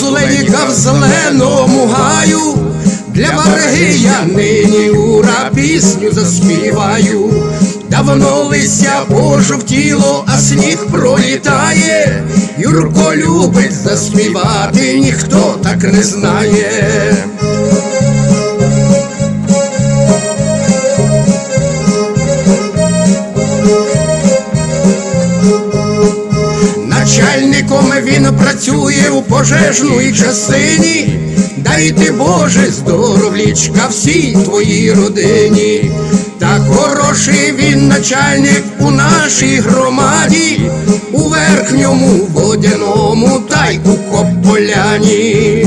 Дядька в зеленому гаю, для варги я нині ура пісню заспіваю. Давно листя пожовтіло, а сніг пролітає. Юрко любить заспівати, ніхто так не знає. Начальником він працює у пожежній частині. Дай ти, Боже здоровлічка всій твоїй родині. Та хороший він начальник у нашій громаді, у верхньому водяному та й у Кополяні.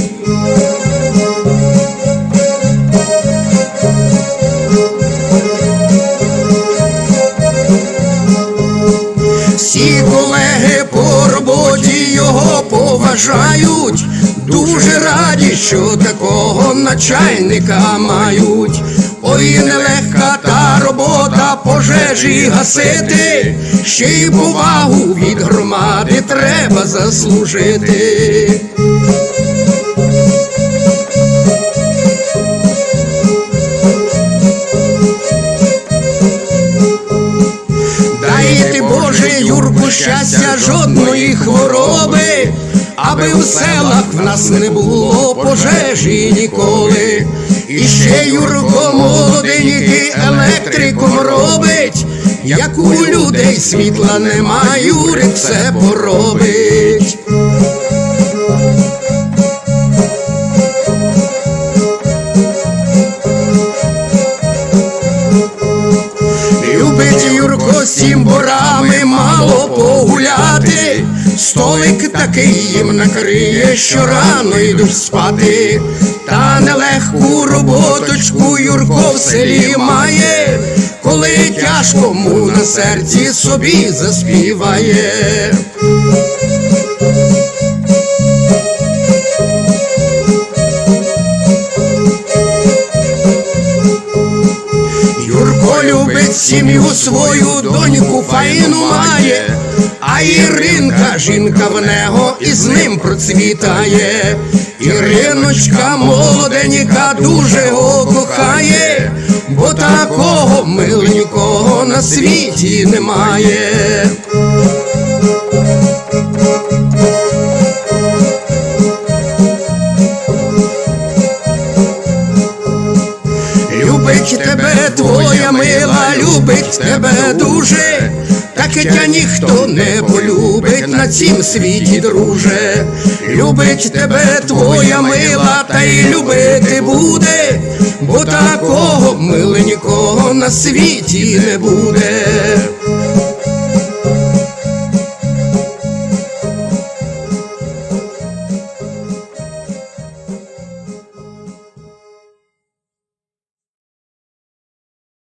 Поважають, дуже раді, що такого начальника мають. Ой, нелегка та робота пожежі гасити, ще й повагу від громади треба заслужити. Дайте Боже, Юрку, щастя, жодної хвороби, аби у селах в нас не було пожежі ніколи. І ще Юрко молоденький електриком робить, як у людей світла нема, Юрик все поробить. Любить Юрко сім борами мало погуляти, столик такий їм накриє, що рано йдуть спати, та нелегку роботочку Юрко в селі має, коли тяжко му на серці собі заспіває. Сім'ю свою, доньку фаїну має, а Іринка, жінка в нього, і з ним процвітає. Іриночка молоденька дуже його кохає, бо такого миленького на світі немає. Любить тебе твоя мила, любить тебе дуже, так тя ніхто не полюбить на цім світі, друже. Любить тебе твоя мила, та й любити буде, бо такого миленького на світі не буде.